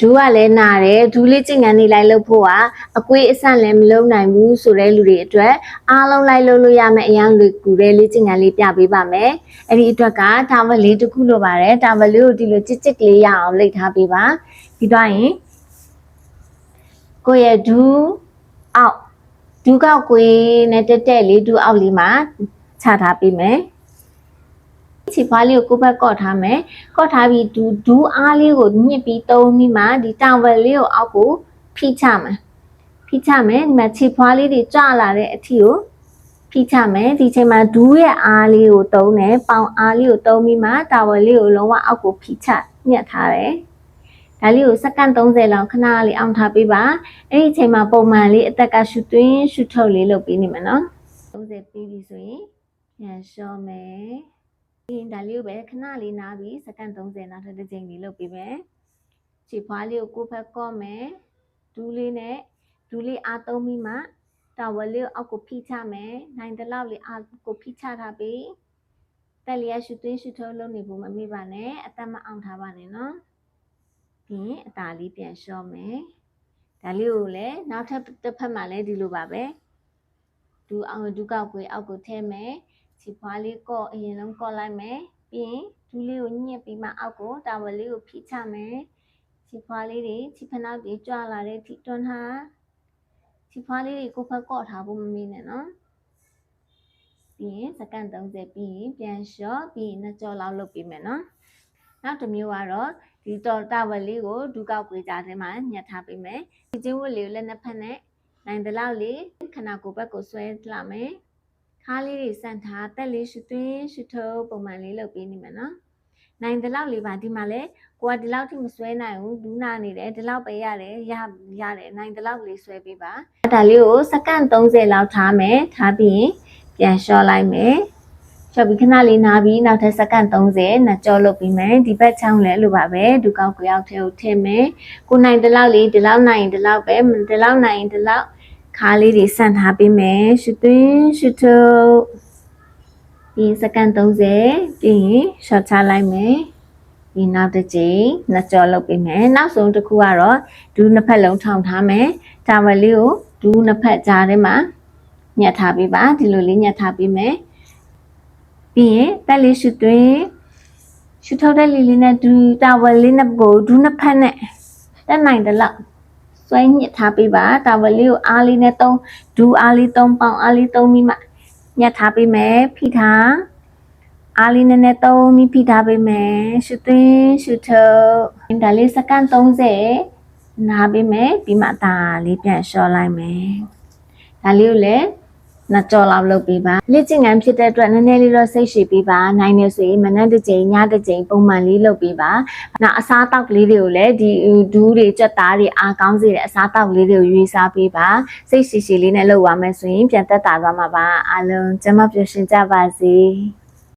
ဒူးကလည်းနာတယ်ဒူးလေးကျင့်ငန်းနေလိုက်လို့ဖို့ကအကွေးအဆန့်လည်းမလုံးနိုင်ဘူးဆိုတဲ့လူတွေအတွက်အားလုံးလိုက်လို့လို့ရမယ့်အရန်လွယ်ကူတဲ့လေးကျင့်ငန်းလေးပြပေးပါမယ်အဲ့ဒီအတွက်ကတာဝက်လေးတစ်ခုလိုပါတယ်တာဝက်လေးကိုဒီလိုကြစ်ကြစ်ကလေးရအောင်လိတ်ထားပေးပါပြီးတော့ရင်ကိုယ့်ရဲ့ဒူးအောက်ဒူးကောက်ကွေးနဲ့တက်တက်လေးဒူးအောက်လေးမှာချထားပေးမယ် ချီပွားလေးကိုကိုယ့်ဘက်ကော့ထားမယ်ကော့ထားပြီးဒူးဒူးအားလေးကိုညှစ်ပြီးသုံးပြီးမှဒီတာဝက်လေးကိုအောက်ကိုဖိချမယ်ဖိချမယ်ဒီမှာချီပွားလေးတွေကျလာတဲ့အထီကိုဖိချမယ်ဒီချိန်မှာဒူးရဲ့အားလေးကိုသုံးတယ်ပေါင်အားလေးကိုသုံးပြီးမှတာဝက်လေးကိုလုံးဝအောက်ကိုဖိချညှက်ထားတယ်ဒါလေးကိုစက္ကန့်30လောက်ခဏလေးအောင်ထားပေးပါအဲ့ဒီအချိန်မှာပုံမှန်လေးအသက်ကရှူသွင်းရှူထုတ်လေးလုပ်ပေးနေမှာနော်30ပြီးပြီဆိုရင်ပြန်လျှော့မယ် ဒီဒါလေးကိုပဲခဏလေးနားပြီးစက္ကန့်30နောက်ထပ်တစ်ချိန်လေးလုပ်ပေးမယ်ခြေဖွားလေးကိုကိုယ့်ဘက်ကော့မယ်ဒူးလေးနဲ့ဒူးလေးအားသုံးပြီးမှတာဝယ်လေးကိုအောက်ကိုဖိချမယ်နိုင်တဲ့လောက်လေးအားကိုဖိချထားပြီးတက်လျက်ရှူသွင်းရှူထုတ်လုပ်နေဖို့မမေ့ပါနဲ့အသက်မအောင်ထားပါနဲ့နော်ပြီးရင်အตาလေးပြန်လျှော့မယ်ဒါလေးကိုလည်းနောက်ထပ်တစ်ဖက်မှာလည်းဒီလိုပါပဲဒူအောင်ဒူကောက်ကိုအောက်ကိုထည့်မယ် ခြေဖွားလေးကော့အရင်ဆုံးကော့လိုက်မယ်ပြီးရင်ဒူလေးကိုညှစ်ပြီးမှအောက်ကိုတာဝယ်လေးကိုဖိချမယ်ခြေဖွားလေးတွေခြေဖနှောက်တွေကြွလာတဲ့ထိတွန်းထားခြေဖွားလေးတွေကိုဖက်ကော့ထားဖို့မမေ့နဲ့နော်ပြီးရင်စက္ကန့်30ပြီးရင်ပြန်လျှော့ပြီးရင်နှစ်ကြော်လောက်လုပ်ပေးမယ်နော်နောက်တစ်မျိုးကတော့ဒီတော့တာဝက်လေးကိုဒူးကောက်ကွေးကြားထဲမှာညှက်ထားပေးမယ်ဒီချင်းဝက်လေးကိုလက်နှစ်ဖက်နဲ့နိုင်တလောက်လေးခနာကိုယ်ဘက်ကိုဆွဲလာမယ် ခါးလေးတွေစန့်ထားတက်လေးရှူသွင်းရှူထုတ်ပုံမှန်လေးလုပ်ပေးနေမယ်နော်နိုင်တလောက်လေးပါဒီမှာလဲကိုကဒီလောက်ထိမဆွဲနိုင်ဘူးဒူးနာနေတယ်ဒီလောက်ပဲရတယ်ရရတယ်နိုင်တလောက်လေးဆွဲပေးပါဒါလေးကိုစက္ကန့်30လောက်ထားမယ်ထားပြီးရင်ပြန်လျှော့လိုက်မယ်ချက်ပြီးခဏလေးနားပြီးနောက်ထပ်စက္ကန့်30နှစ်ကြောလုပ်ပြီးမယ်ဒီဘက်ချောင်းလည်းလိုပါပဲဒူကောက်ကိုရောက်ထဲကိုထည့်မယ်ကိုနိုင်ဒီလောက်လေးဒီလောက်နိုင်ဒီလောက်ပဲဒီလောက်နိုင်ဒီလောက် ခါလေးတွေဆန့်ထားပေးမယ်ရှူသွင်းရှူထုတ်ပြီးစက္ကန့်30ပြီးရင်ရှော့ချလိုက်မယ်ဒီနောက်တစ်ကြိမ်နှစ်ကြောလုပ်ပေးမယ်နောက်ဆုံးတစ်ခုကတော့ဒူးနှစ်ဖက်လုံးထောင်ထားမယ်ဒါဝယ်လေးကိုဒူးနှစ်ဖက်ကြားထဲမှာညှက်ထားပေးပါဒီလိုလေးညှက်ထားပေးမယ်ပြီးရင်တက်လေးရှူသွင်းရှူထုတ်တဲ့လေးလေးနဲ့ဒူတာဝယ်လေးနဲ့ကိုဒူးနှစ်ဖက်နဲ့တက်နိုင်တယ်လို့ ဆွဲညစ်ထားပေးပါတာဝယ်လေးကိုအားလေးနဲ့သုံးဒူအားလေးသုံးပေါင်အားလေးသုံးပြီးမှညက်ထားပေးမယ်ဖိထားအားလေးနဲ့နဲ့သုံးပြီးဖိထားပေးမယ်ရှူသွင်းရှူထုတ်ဒါလေးစက္ကန့်30နားပေးမယ်ပြီးမှဒါလေးပြန်လျှော့လိုက်မယ်ဒါလေးကိုလည်း နှစ်ကြော်လောက်လုပ်ပေးပါလက်ကျင်ငန်းဖြစ်တဲ့အတွက်နည်းနည်းလေးတော့စိတ်ရှည်ပေးပါနိုင်နေဆိုရင်မနက်တစ်ကြိမ်ညတစ်ကြိမ်ပုံမှန်လေးလုပ်ပေးပါနောက်အစားအသောက်ကလေးတွေကိုလည်းဒီဒူးတွေကြက်သားတွေအားကောင်းစေတဲ့အစားအသောက်ကလေးတွေကိုရွေးစားပေးပါစိတ်ရှည်ရှည်လေးနဲ့လုပ်ရမယ်ဆိုရင်ပြန်သက်သာသွားမှာပါအားလုံးကျမပျော်ရွှင်ကြပါစေ